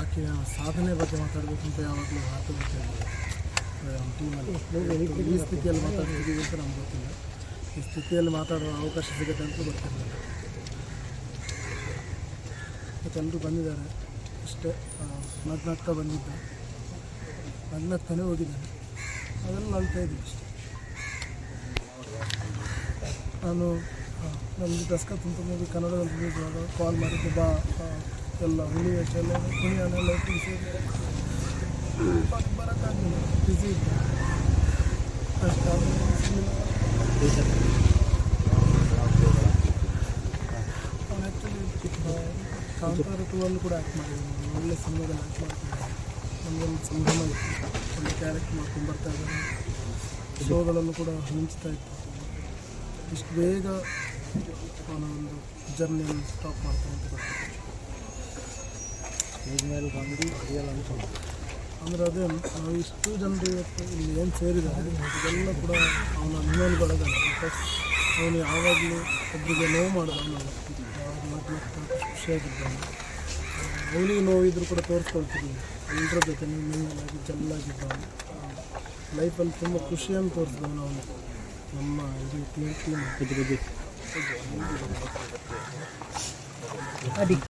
ಆಕೆಯ ಸಾಧನೆ ಬಗ್ಗೆ ಮಾತಾಡಬೇಕು ಅಂತ ಯಾವಾಗಲೂ ಮಾತು ಗೊತ್ತಿಲ್ಲ ಟೀಮಲ್ಲಿ. ಈ ಸ್ಥಿತಿಯಲ್ಲಿ ಮಾತಾಡ್ತಿದ್ದೀವಿ ಅಂತ ನಮ್ಗೆ ಗೊತ್ತಿಲ್ಲ. ಈ ಸ್ಥಿತಿಯಲ್ಲಿ ಮಾತಾಡೋ ಅವಕಾಶ ಸಿಗುತ್ತೆ ಅಂತ ಗೊತ್ತಿರಲಿಲ್ಲ ಮತ್ತು ಎಲ್ಲರೂ ಬಂದಿದ್ದಾರೆ. ಅಷ್ಟೇ ನಗ್ನಗ್ತಾ ಬಂದಿದ್ದ. ನಗ್ನಗ್ತಾನೆ ಹೋಗಿದ್ದಾನೆ. ಅದನ್ನು ನಗ್ತಾ ಇದ್ದೀವಿ ಅಷ್ಟೇ. ನಾನು ನಮ್ಮದು ದಸ್ಕತ್ ಅಂತ ಕನ್ನಡದಲ್ಲಿ ಕಾಲ್ ಮಾಡಿದ್ದು ಬಾ ಎಲ್ಲ ಹುಲಿ ಎಲ್ಲ ಕುಣಿಯನ್ನೆಲ್ಲ ಒಟ್ಟಿಗೆ ಸೇರಿ ಬರೋಕ್ಕಾಗಲಿಲ್ಲ. ಬ್ಯುಸಿ ಇದೆ ಅವನು ಆ್ಯಕ್ಚುಲಿ ಕಾಂತಾರ ಟೂ ಅಲ್ಲಿ ಕೂಡ ಆ್ಯಕ್ಟ್ ಮಾಡಿದ್ದೀನಿ. ಒಳ್ಳೆ ಸಿನಿಮಾದಲ್ಲಿ ಆ್ಯಕ್ಟ್ ಮಾಡ್ತಿದ್ದಾರೆ ನಮಗೊಂದು ಸಂಭ್ರಮ ಇತ್ತು ಒಳ್ಳೆ ಕ್ಯಾರೆಕ್ಟ್ ಮಾಡ್ಕೊಂಡು ಬರ್ತಾ ಇದ್ದಾರೆ. ಶೋಗಳಲ್ಲೂ ಕೂಡ ಮಿಂಚ್ತಾ ಇತ್ತು ಇಷ್ಟು ಬೇಗ ಅವನ ಒಂದು ಜರ್ನಿಯನ್ನು ಸ್ಟಾಪ್ ಮಾಡ್ತಾ ಅಂತ ಮೇಲೆ ಬಂದು ರಿಯಲ್ ಅಂತ ಅಂದರೆ ಅದೇ, ನಾವು ಇಷ್ಟು ಜನರು ಇವತ್ತು ಇಲ್ಲಿ ಏನು ಸೇರಿದ್ದಾರೆ, ಇದೆಲ್ಲ ಕೂಡ ಅವನ ಮೇಲೆ ಬಿಕಾಸ್ ಅವನು ಯಾವಾಗಲೂ ಒಬ್ಬರಿಗೆ ನೋವು ಮಾಡಿದ್ರು ನಗ್ನಗ್ತಾ ಖುಷಿಯಾಗಿದ್ದಾನೆ. ಅವನಿಗೆ ನೋವಿದ್ರು ಕೂಡ ತೋರಿಸ್ಕೊಳ್ತೀವಿ ಎಲ್ಲರ ಜೊತೆ ಮಿಂಗಲಾಗಿ ಚೆನ್ನಾಗಿದ್ದಾನೆ. ಲೈಫಲ್ಲಿ ತುಂಬ ಖುಷಿಯನ್ನು ತೋರಿಸಿದವನು ಅವನು. ನಮ್ಮ ಇದು ಕ್ಲೀನ್ ಕ್ಲೀನ್ ಅದಕ್ಕೆ